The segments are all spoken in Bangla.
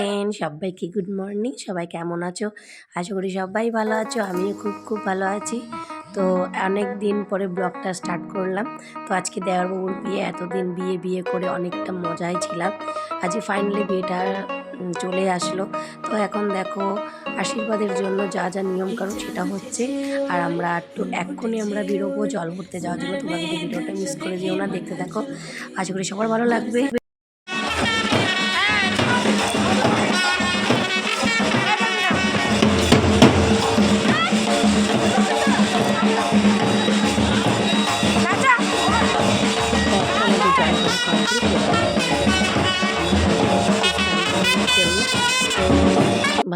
ফ্রেন্ড সবাইকে গুড মর্নিং সবাই কেমন আছো? আশা করি সবাই ভালো আছো। আমিও খুব খুব ভালো আছি। তো অনেক দিন পরে ব্লগটা স্টার্ট করলাম। তো আজকে দেওয়ারবাবুর বিয়ে, এতদিন বিয়ে বিয়ে করে অনেকটা মজাই ছিলাম। আজকে ফাইনালি বিয়েটা চলে আসলো। তো এখন দেখো, আশীর্বাদের জন্য যা যা নিয়ম কানুন সেটা হচ্ছে, আর আমরা একটু এক্ষুনি আমরা বেরোবো। জল ভরতে যাওয়ার জন্য যদি ভিডিওটা মিস করে যেও না। দেখতে থাকো। আশা করি সবার ভালো লাগবে।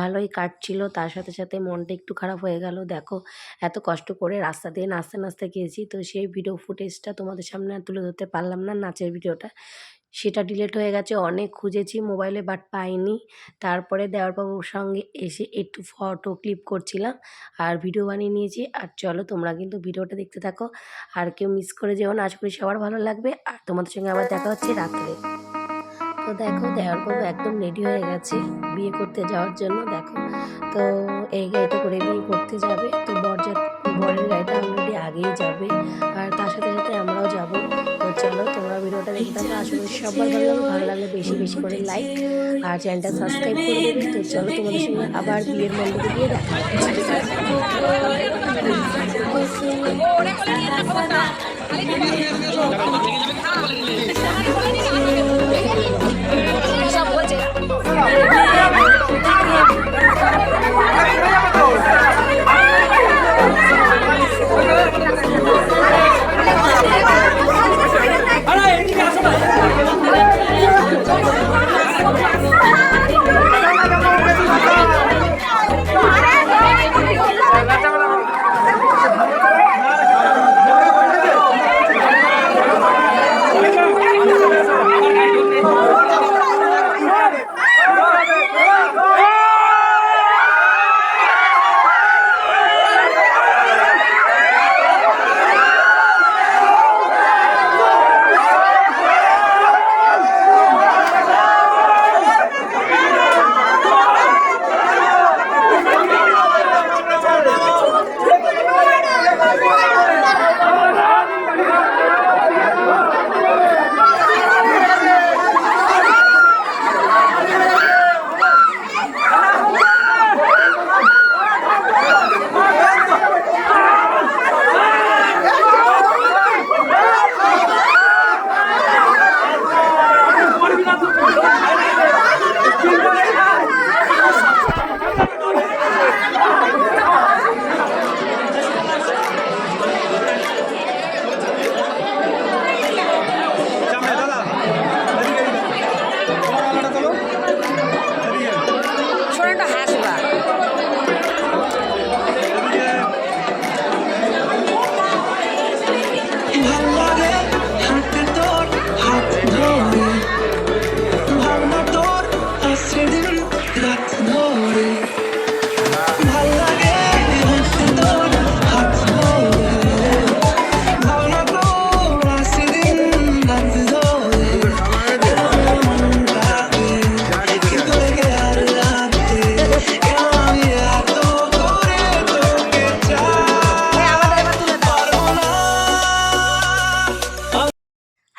ভালোই কাটছিল। তার সাথে সাথে মনটা একটু খারাপ হয়ে গেল। দেখো, এত কষ্ট করে রাস্তা দিয়ে নাচতে নাচতে গিয়েছি। তো সেই ভিডিও ফুটেজটা তোমাদের সামনে আর তুলে ধরতে পারলাম না নাচের ভিডিওটা সেটা ডিলেট হয়ে গেছে। অনেক খুঁজেছি মোবাইলে বাট পাইনি। তারপরে দেওয়ারবাবুর সঙ্গে এসে একটু ফটো ক্লিপ করছিলাম আর ভিডিও বানিয়ে নিয়েছি। আর চলো, তোমরা কিন্তু ভিডিওটা দেখতে থাকো। আর কেউ মিস করে যেও না। আশা করি সবার ভালো লাগবে। আর তোমাদের সঙ্গে আবার দেখা হচ্ছে রাত্রে। তো দেখো দেওয়ারবাবু একদম রেডি হয়ে গেছে। বিয়ে করতে যাওয়ার জন্য, দেখো। তো এই গাড়িটা করে বিয়ে করতে যাবে। তো বরযাত বরের গাড়িটা অলরেডি আগেই যাবে। আর তার সাথে সাথে আমরাও যাব। তো চলো, তোমরা ভিডিওটা দেখতে থাকো। আসলে সবার ভালো ভালো লাগলে বেশি বেশি করে লাইক আর চ্যানেলটা সাবস্ক্রাইব করে দেবে। তো চলো, তোমাদের সঙ্গে আবার বিয়ের মণ্ডপে গিয়ে দেখা hand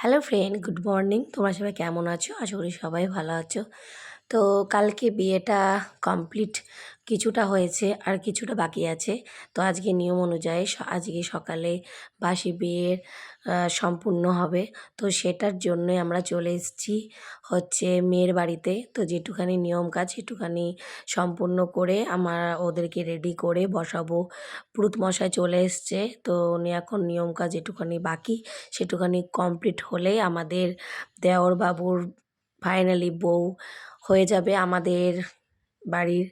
hello friend good morning তোমরা সবাই কেমন আছো? আশা করি সবাই ভালো আছো। তো কালকে বিয়েটা কমপ্লিট কিছুটা হয়েছে আর কিছুটা বাকি আছে। তো আজকে নিয়ম অনুযায়ী আজকে সকালে বাসি বিয়ের সম্পূর্ণ হবে। তো সেটার জন্যই আমরা চলে এসেছি হচ্ছে মেয়ের বাড়িতে। তো যেটুখানি নিয়ম কাজ সেটুখানি সম্পূর্ণ করে আমার ওদেরকে রেডি করে বসাবো। পুরুত মশাই চলে এসছে। তো উনি এখন নিয়ম কাজ যেটুখানি বাকি সেটুখানি কমপ্লিট হলে আমাদের দেওর বাবুর ফাইনালি বউ হয়ে যাবে আমাদের বাড়ির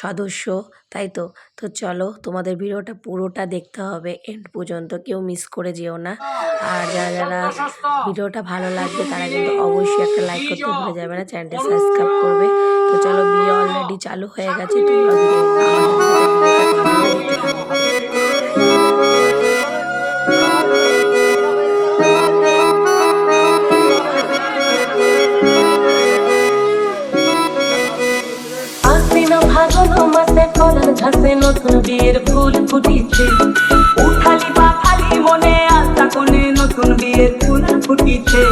সদস্য, তাই তো? তো চলো, তোমাদের ভিডিওটা পুরোটা দেখতে হবে। এন্ড পর্যন্ত কেউ মিস করে যেও না। আর যারা যারা ভিডিওটা ভালো লাগবে, তারা কিন্তু অবশ্যই একটা লাইক করতে ভুলে যাবে না চ্যানেলটা সাবস্ক্রাইব করবে। তো চলো বিয়ে অলরেডি চালু হয়ে গেছে। তোমরা ঝাঁসে নতুন বিয়ের ফুল ফুটিছে। উঠালি পাখালি মনে আশা কোনে নতুন বিয়ের ফুল ফুটিছে।